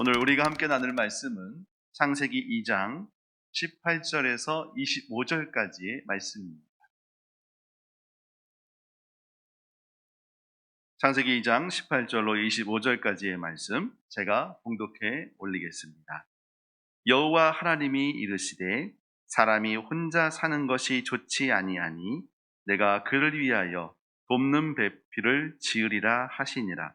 오늘 우리가 함께 나눌 말씀은 창세기 2장 18절에서 25절까지의 말씀입니다. 창세기 2장 18절로 25절까지의 말씀 제가 봉독해 올리겠습니다. 여호와 하나님이 이르시되 사람이 혼자 사는 것이 좋지 아니하니 내가 그를 위하여 돕는 배필을 지으리라 하시니라.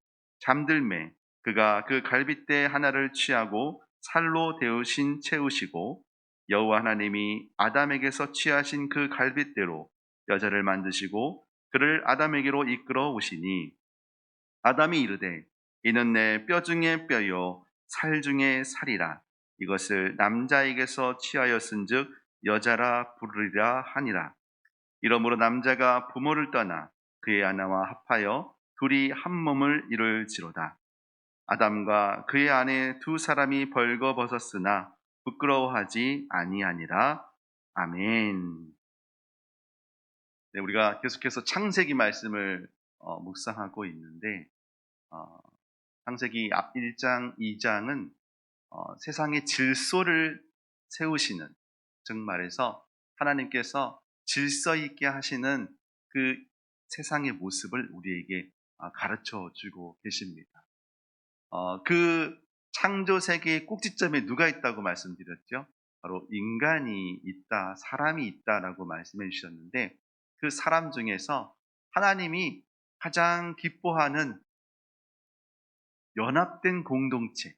잠들매 그가 그 갈빗대 하나를 취하고 살로 데우신 채우시고 여호와 하나님이 아담에게서 취하신 그 갈빗대로 여자를 만드시고 그를 아담에게로 이끌어 오시니 아담이 이르되 이는 내 뼈 중에 뼈요 살 중에 살이라. 이것을 남자에게서 취하였은즉 여자라 부르리라 하니라. 이러므로 남자가 부모를 떠나 그의 아내와 합하여 둘이 한 몸을 이룰지로다 아담과 그의 아내 두 사람이 벌거벗었으나 부끄러워하지 아니하니라 아멘. 네, 우리가 계속해서 창세기 말씀을 어, 묵상하고 있는데 어, 창세기 앞 1장, 2장은 어, 세상의 질서를 세우시는 즉 말해서 하나님께서 질서 있게 하시는 그 세상의 모습을 우리에게 아, 가르쳐 주고 계십니다. 어, 그 창조 세계의 꼭지점에 누가 있다고 말씀드렸죠? 바로 인간이 있다, 사람이 있다라고 말씀해 주셨는데 그 사람 중에서 하나님이 가장 기뻐하는 연합된 공동체,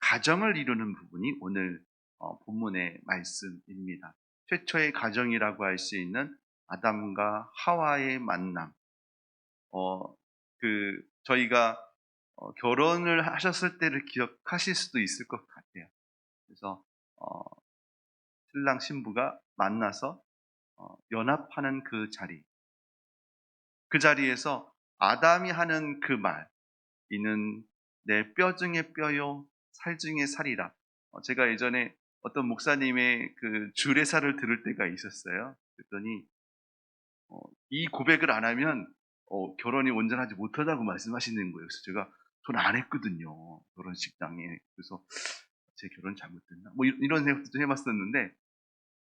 가정을 이루는 부분이 오늘 어, 본문의 말씀입니다. 최초의 가정이라고 할 수 있는 아담과 하와의 만남. 어, 그 저희가 어, 결혼을 하셨을 때를 기억하실 수도 있을 것 같아요. 그래서 어, 신랑 신부가 만나서 어, 연합하는 그 자리, 그 자리에서 아담이 하는 그 말, 이는 내 뼈 중에 뼈요, 살 중에 살이라. 어, 제가 예전에 어떤 목사님의 그 주례사를 들을 때가 있었어요. 그랬더니 어, 이 고백을 안 하면 어, 결혼이 온전하지 못하다고 말씀하시는 거예요. 그래서 제가 전안 했거든요. 결혼식장에. 그래서 제 결혼 잘못됐나? 뭐 이런 생각도 좀 해봤었는데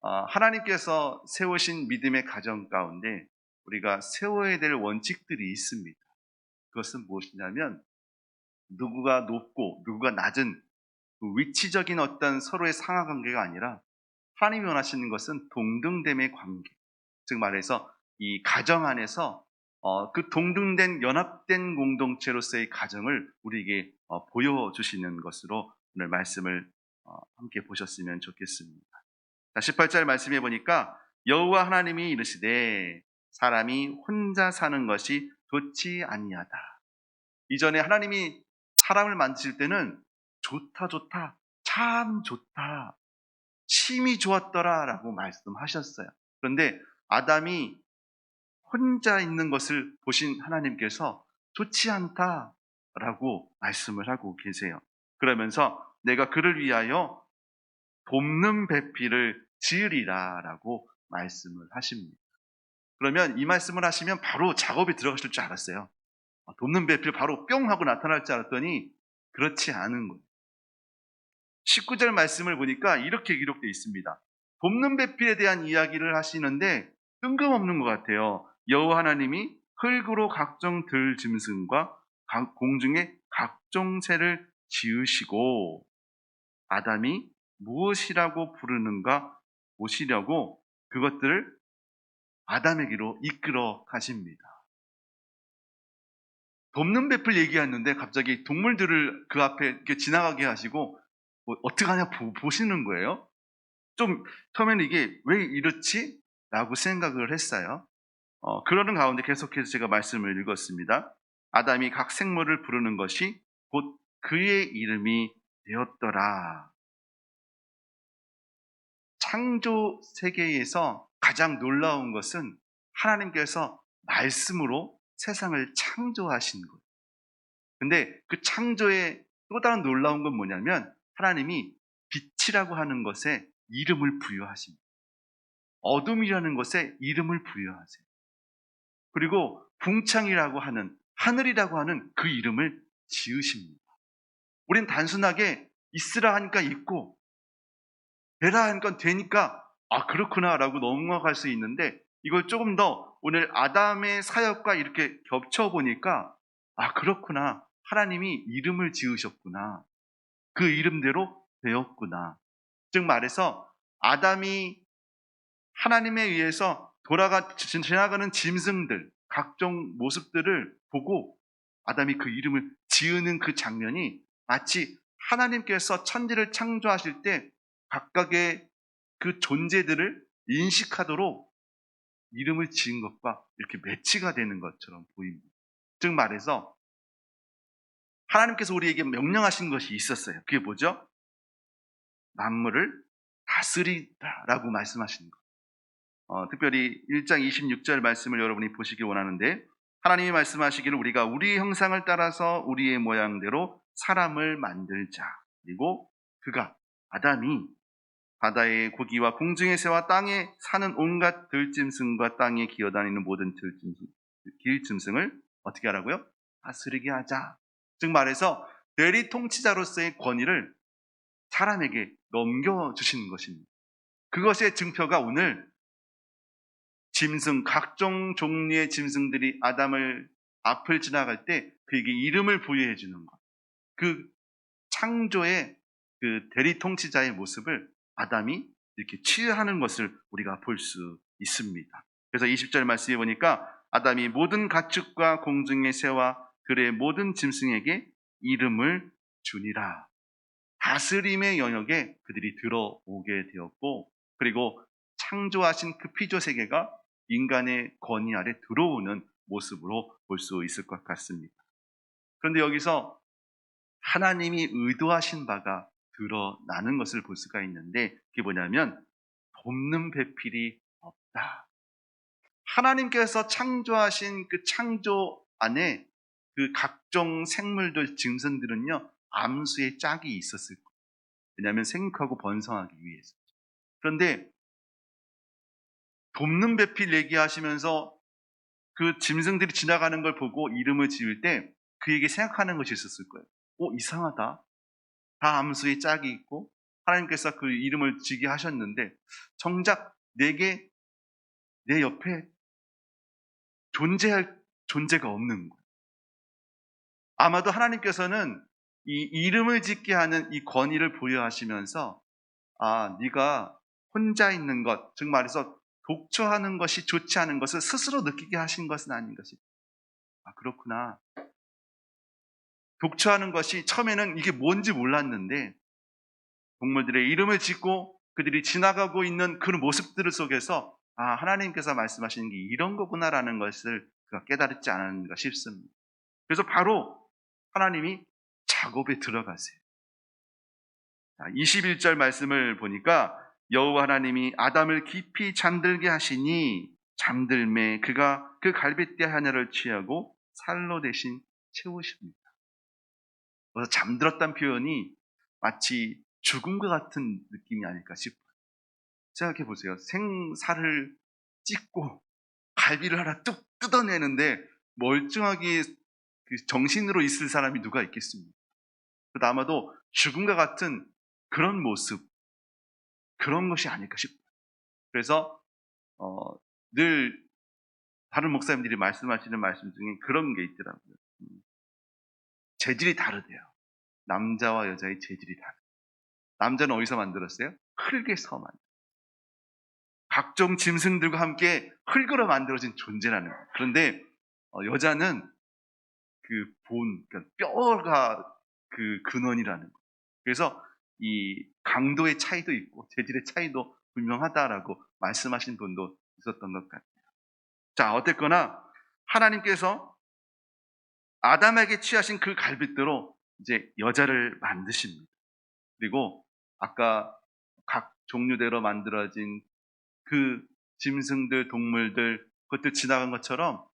아, 하나님께서 세우신 믿음의 가정 가운데 우리가 세워야 될 원칙들이 있습니다. 그것은 무엇이냐면 누구가 높고 누구가 낮은 그 위치적인 어떤 서로의 상하 관계가 아니라 하나님이 원하시는 것은 동등됨의 관계. 즉 말해서 이 가정 안에서 어, 그 동등된 연합된 공동체로서의 가정을 우리에게 어, 보여주시는 것으로 오늘 말씀을 어, 함께 보셨으면 좋겠습니다. 자, 18절 말씀해 보니까 여호와 하나님이 이르시되 사람이 혼자 사는 것이 좋지 아니하다. 이전에 하나님이 사람을 만드실 때는 좋다 좋다 참 좋다 심히 좋았더라라고 말씀하셨어요. 그런데 아담이 혼자 있는 것을 보신 하나님께서 좋지 않다라고 말씀을 하고 계세요. 그러면서 내가 그를 위하여 돕는 배필을 지으리라라고 말씀을 하십니다. 그러면 이 말씀을 하시면 바로 작업이 들어가실 줄 알았어요. 아, 돕는 배필 바로 뿅 하고 나타날 줄 알았더니 그렇지 않은 거예요. 19절 말씀을 보니까 이렇게 기록되어 있습니다. 돕는 배필에 대한 이야기를 하시는데 뜬금없는 것 같아요. 여호와 하나님이 흙으로 각종 들 짐승과 공중의 각종 새를 지으시고 아담이 무엇이라고 부르는가 보시려고 그것들을 아담에게로 이끌어 가십니다. 돕는 배필 얘기했는데 갑자기 동물들을 그 앞에 지나가게 하시고 뭐 어떡하냐 보, 시는 거예요. 좀 처음에는 이게 왜 이렇지? 라고 생각을 했어요. 어, 그러는 가운데 계속해서 제가 말씀을 읽었습니다. 아담이 각 생물을 부르는 것이 곧 그의 이름이 되었더라. 창조 세계에서 가장 놀라운 것은 하나님께서 말씀으로 세상을 창조하신 것. 근데 그 창조의 또 다른 놀라운 건 뭐냐면 하나님이 빛이라고 하는 것에 이름을 부여하십니다. 어둠이라는 것에 이름을 부여하세요. 그리고 궁창이라고 하는 하늘이라고 하는 그 이름을 지으십니다. 우린 단순하게 있으라 하니까 있고 되라 하니까 되니까 아 그렇구나라고 넘어갈 수 있는데 이걸 조금 더 오늘 아담의 사역과 이렇게 겹쳐 보니까 아 그렇구나. 하나님이 이름을 지으셨구나. 그 이름대로 되었구나. 즉 말해서 아담이 하나님에 의해서 돌아가 지나가는 짐승들 각종 모습들을 보고 아담이 그 이름을 지으는 그 장면이 마치 하나님께서 천지를 창조하실 때 각각의 그 존재들을 인식하도록 이름을 지은 것과 이렇게 매치가 되는 것처럼 보입니다. 즉 말해서 하나님께서 우리에게 명령하신 것이 있었어요. 그게 뭐죠? 만물을 다스리다라고 말씀하시는 것. 어, 특별히 1장 26절 말씀을 여러분이 보시기 원하는데 하나님이 말씀하시기를 우리가 우리의 형상을 따라서 우리의 모양대로 사람을 만들자. 그리고 그가 아담이 바다의 고기와 공중의 새와 땅에 사는 온갖 들짐승과 땅에 기어다니는 모든 들짐승, 길짐승을 어떻게 하라고요? 다스리게 하자. 즉 말해서 대리 통치자로서의 권위를 사람에게 넘겨주시는 것입니다. 그것의 증표가 오늘 짐승, 각종 종류의 짐승들이 아담을 앞을 지나갈 때 그에게 이름을 부여해 주는 것. 그 창조의 그 대리 통치자의 모습을 아담이 이렇게 취하는 것을 우리가 볼 수 있습니다. 그래서 20절 말씀에 보니까 아담이 모든 가축과 공중의 새와 들의 모든 짐승에게 이름을 주니라. 다스림의 영역에 그들이 들어오게 되었고 그리고 창조하신 그 피조 세계가 인간의 권위 아래 들어오는 모습으로 볼 수 있을 것 같습니다. 그런데 여기서 하나님이 의도하신 바가 드러나는 것을 볼 수가 있는데 그게 뭐냐면 돕는 배필이 없다. 하나님께서 창조하신 그 창조 안에 그 각종 생물들, 짐승들은요 암수의 짝이 있었을 거예요. 왜냐하면 생육하고 번성하기 위해서. 그런데 돕는 배필 얘기하시면서 그 짐승들이 지나가는 걸 보고 이름을 지을 때 그에게 생각하는 것이 있었을 거예요. 오, 이상하다. 다 암수의 짝이 있고 하나님께서 그 이름을 지게 하셨는데 정작 내게 내 옆에 존재할 존재가 없는 거예요. 아마도 하나님께서는 이 이름을 짓게 하는 이 권위를 부여하시면서 아, 네가 혼자 있는 것, 즉 말해서 독처하는 것이 좋지 않은 것을 스스로 느끼게 하신 것은 아닌 것이. 아, 그렇구나. 독처하는 것이 처음에는 이게 뭔지 몰랐는데 동물들의 이름을 짓고 그들이 지나가고 있는 그런 모습들 속에서 아, 하나님께서 말씀하시는 게 이런 거구나라는 것을 그가 깨달았지 않았는가 싶습니다. 그래서 바로 하나님이 작업에 들어가세요. 21절 말씀을 보니까 여호와 하나님이 아담을 깊이 잠들게 하시니 잠들매 그가 그 갈빗대 하나를 취하고 살로 대신 채우십니다. 그래서 잠들었다는 표현이 마치 죽음과 같은 느낌이 아닐까 싶어요. 생각해 보세요. 생살을 찢고 갈비를 하나 뚝 뜯어내는데 멀쩡하게 그 정신으로 있을 사람이 누가 있겠습니까? 그래도 아마도 죽음과 같은 그런 모습, 그런 것이 아닐까 싶어요. 그래서 어, 늘 다른 목사님들이 말씀하시는 말씀 중에 그런 게 있더라고요. 음, 재질이 다르대요. 남자와 여자의 재질이 다르. 남자는 어디서 만들었어요? 흙에서 만들. 각종 짐승들과 함께 흙으로 만들어진 존재라는 거예요. 그런데 어, 여자는 그 본, 그러니까 뼈가 그 근원이라는 거예요. 그래서 이 강도의 차이도 있고 재질의 차이도 분명하다라고 말씀하신 분도 있었던 것 같아요. 자, 어쨌거나 하나님께서 아담에게 취하신 그 갈빗대로 이제 여자를 만드십니다. 그리고 아까 각 종류대로 만들어진 그 짐승들, 동물들, 그것들 지나간 것처럼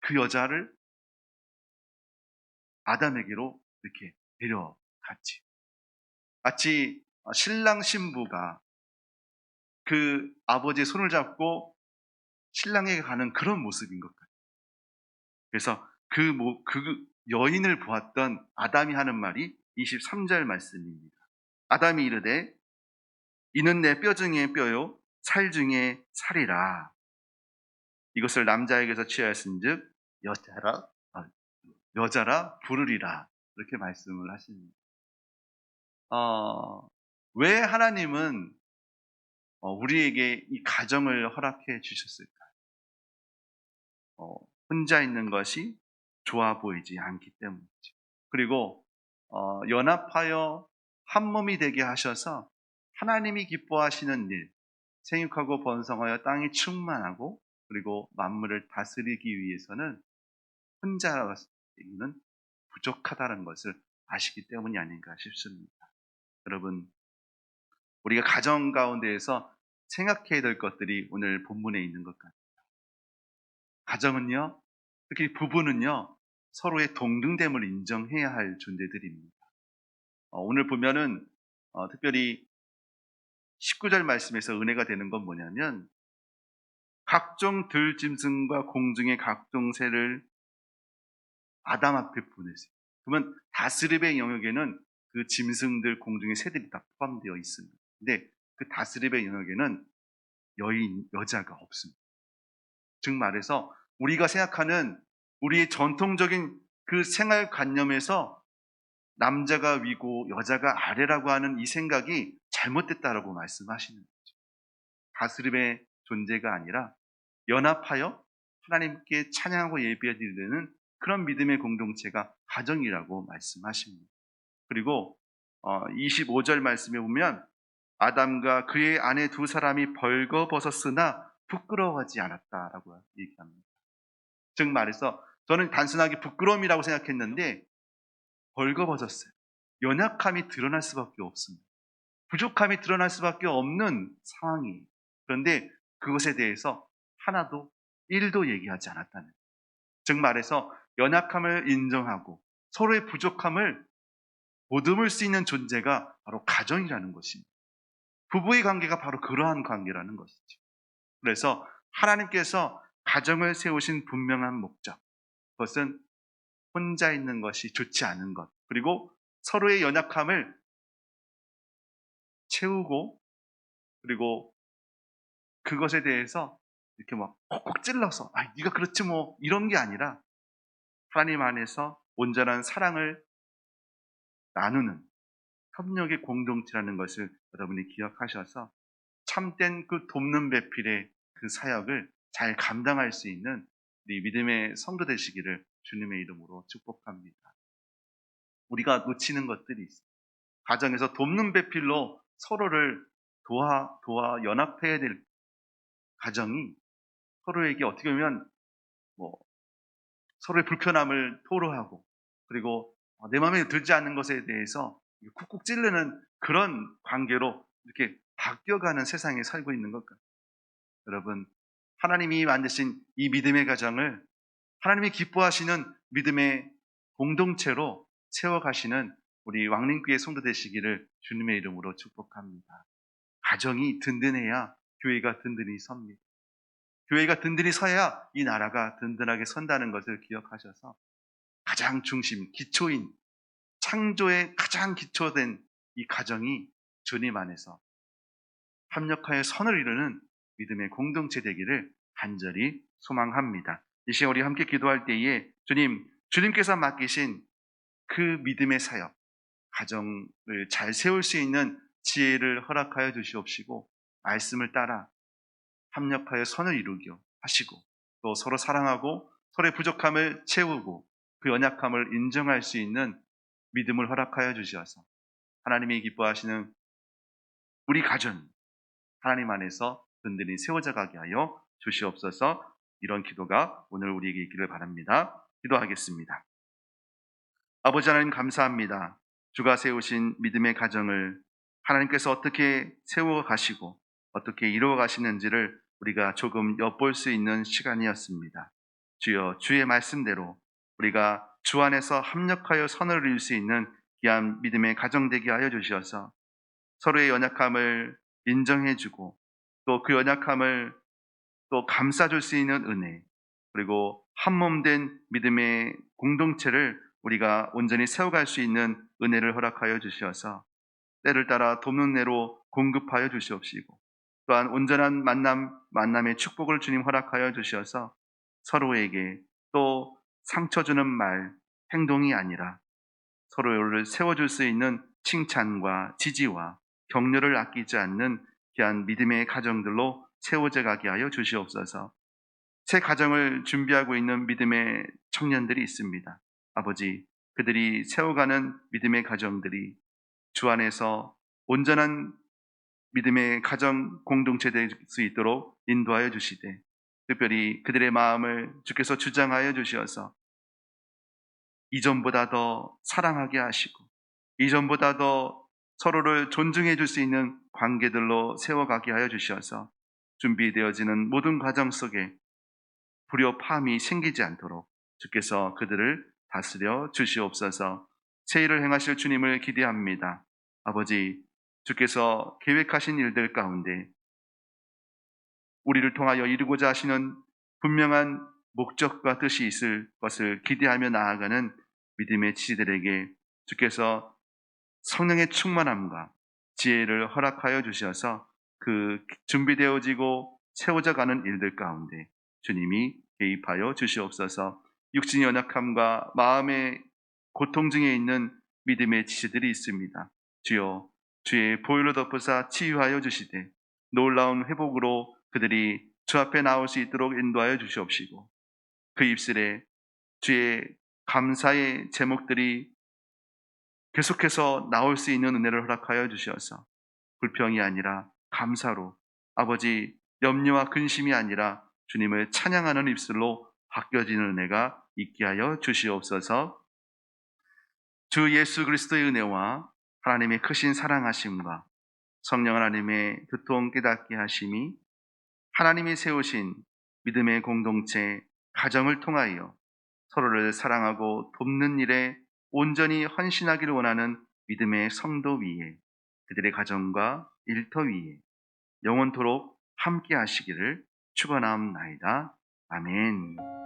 그 여자를 아담에게로 이렇게 데려갔지. 마치 신랑 신부가 그 아버지의 손을 잡고 신랑에게 가는 그런 모습인 것 같아요. 그래서 그, 뭐, 그 여인을 보았던 아담이 하는 말이 23절 말씀입니다. 아담이 이르되 이는 내 뼈 중에 뼈요 살 중에 살이라 이것을 남자에게서 취하였은즉 여자라 아, 여자라 부르리라 이렇게 말씀을 하십니다. 어, 왜 하나님은 어, 우리에게 이 가정을 허락해 주셨을까요? 어, 혼자 있는 것이 좋아 보이지 않기 때문이죠. 그리고 어, 연합하여 한 몸이 되게 하셔서 하나님이 기뻐하시는 일, 생육하고 번성하여 땅이 충만하고 그리고 만물을 다스리기 위해서는 혼자는 부족하다는 것을 아시기 때문이 아닌가 싶습니다. 여러분, 우리가 가정 가운데에서 생각해야 될 것들이 오늘 본문에 있는 것 같아요. 가정은요, 특히 부부는요, 서로의 동등됨을 인정해야 할 존재들입니다. 어, 오늘 보면은 어, 특별히 19절 말씀에서 은혜가 되는 건 뭐냐면 각종 들짐승과 공중의 각종 새를 아담 앞에 보내세요. 그러면 다스립의 영역에는 그 짐승들, 공중의 새들이 다 포함되어 있습니다. 근데 그 다스립의 영역에는 여인, 여자가 없습니다. 즉 말해서 우리가 생각하는 우리의 전통적인 그 생활 관념에서 남자가 위고 여자가 아래라고 하는 이 생각이 잘못됐다라고 말씀하시는 거죠. 다스림의 존재가 아니라 연합하여 하나님께 찬양하고 예배드리는 그런 믿음의 공동체가 가정이라고 말씀하십니다. 그리고 25절 어, 말씀에 보면 아담과 그의 아내 두 사람이 벌거벗었으나 부끄러워하지 않았다라고 얘기합니다. 즉 말해서 저는 단순하게 부끄러움이라고 생각했는데 벌거벗었어요. 연약함이 드러날 수밖에 없습니다. 부족함이 드러날 수밖에 없는 상황이 그런데 그것에 대해서 하나도 일도 얘기하지 않았다는 즉 말해서 연약함을 인정하고 서로의 부족함을 보듬을 수 있는 존재가 바로 가정이라는 것입니다. 부부의 관계가 바로 그러한 관계라는 것이죠. 그래서 하나님께서 가정을 세우신 분명한 목적, 그것은 혼자 있는 것이 좋지 않은 것, 그리고 서로의 연약함을 채우고, 그리고 그것에 대해서 이렇게 막 콕콕 찔러서, 아, 네가 그렇지 뭐, 이런 게 아니라, 하나님 안에서 온전한 사랑을 나누는 협력의 공동체라는 것을 여러분이 기억하셔서 참된 그 돕는 배필의 그 사역을 잘 감당할 수 있는 우리 믿음의 성도 되시기를 주님의 이름으로 축복합니다. 우리가 놓치는 것들이 있어요. 가정에서 돕는 배필로 서로를 도와, 도와 연합해야 될 가정이 서로에게 어떻게 보면 뭐 서로의 불편함을 토로하고 그리고 내 마음에 들지 않는 것에 대해서 쿡쿡 찌르는 그런 관계로 이렇게 바뀌어가는 세상에 살고 있는 것 같아요. 여러분, 하나님이 만드신 이 믿음의 가정을 하나님이 기뻐하시는 믿음의 공동체로 세워가시는 우리 왕림교회 성도 되시기를 주님의 이름으로 축복합니다. 가정이 든든해야 교회가 든든히 섭니다. 교회가 든든히 서야 이 나라가 든든하게 선다는 것을 기억하셔서 가장 중심, 기초인 창조의 가장 기초된 이 가정이 주님 안에서 합력하여 선을 이루는 믿음의 공동체 되기를 간절히 소망합니다. 이 시간 우리 함께 기도할 때에 주님, 주님께서 맡기신 그 믿음의 사역, 가정을 잘 세울 수 있는 지혜를 허락하여 주시옵시고 말씀을 따라 합력하여 선을 이루겨 하시고 또 서로 사랑하고 서로의 부족함을 채우고 그 연약함을 인정할 수 있는 믿음을 허락하여 주시어서 하나님이 기뻐하시는 우리 가정 하나님 안에서 든든히 세워져 가게 하여 주시옵소서 이런 기도가 오늘 우리에게 있기를 바랍니다. 기도하겠습니다. 아버지 하나님 감사합니다. 주가 세우신 믿음의 가정을 하나님께서 어떻게 세워 가시고 어떻게 이루어 가시는지를 우리가 조금 엿볼 수 있는 시간이었습니다. 주여 주의 말씀대로 우리가 주 안에서 합력하여 선을 이룰 수 있는 귀한 믿음의 가정 되게 하여 주시어서 서로의 연약함을 인정해주고 또 그 연약함을 또 감싸줄 수 있는 은혜 그리고 한몸된 믿음의 공동체를 우리가 온전히 세워갈 수 있는 은혜를 허락하여 주시어서 때를 따라 돕는 내로 공급하여 주시옵시고 또한 온전한 만남 만남의 축복을 주님 허락하여 주시어서 서로에게 또 상처 주는 말 행동이 아니라 서로를 세워줄 수 있는 칭찬과 지지와 격려를 아끼지 않는 귀한 믿음의 가정들로 세워져 가게 하여 주시옵소서. 새 가정을 준비하고 있는 믿음의 청년들이 있습니다. 아버지, 그들이 세워가는 믿음의 가정들이 주 안에서 온전한 믿음의 가정 공동체 될 수 있도록 인도하여 주시되, 특별히 그들의 마음을 주께서 주장하여 주시어서 이전보다 더 사랑하게 하시고, 이전보다 더 서로를 존중해 줄 수 있는 관계들로 세워가게 하여 주시어서 준비되어지는 모든 과정 속에 불협함이 생기지 않도록 주께서 그들을 다스려 주시옵소서 새 일을 행하실 주님을 기대합니다. 아버지, 주께서 계획하신 일들 가운데 우리를 통하여 이루고자 하시는 분명한 목적과 뜻이 있을 것을 기대하며 나아가는 믿음의 지지들에게 주께서 성령의 충만함과 지혜를 허락하여 주셔서 그 준비되어지고 세워져 가는 일들 가운데 주님이 개입하여 주시옵소서 육신의 연약함과 마음의 고통 중에 있는 믿음의 지시들이 있습니다. 주여 주의 보혈로 덮으사 치유하여 주시되 놀라운 회복으로 그들이 주 앞에 나올 수 있도록 인도하여 주시옵시고 그 입술에 주의 감사의 제목들이 계속해서 나올 수 있는 은혜를 허락하여 주시어서 불평이 아니라 감사로 아버지 염려와 근심이 아니라 주님을 찬양하는 입술로 바뀌어지는 은혜가 있게 하여 주시옵소서. 주 예수 그리스도의 은혜와 하나님의 크신 사랑하심과 성령 하나님의 교통 깨닫게 하심이 하나님이 세우신 믿음의 공동체 가정을 통하여 서로를 사랑하고 돕는 일에 온전히 헌신하기를 원하는 믿음의 성도 위에 그들의 가정과 일터 위에 영원토록 함께 하시기를 축원하옵나이다. 아멘.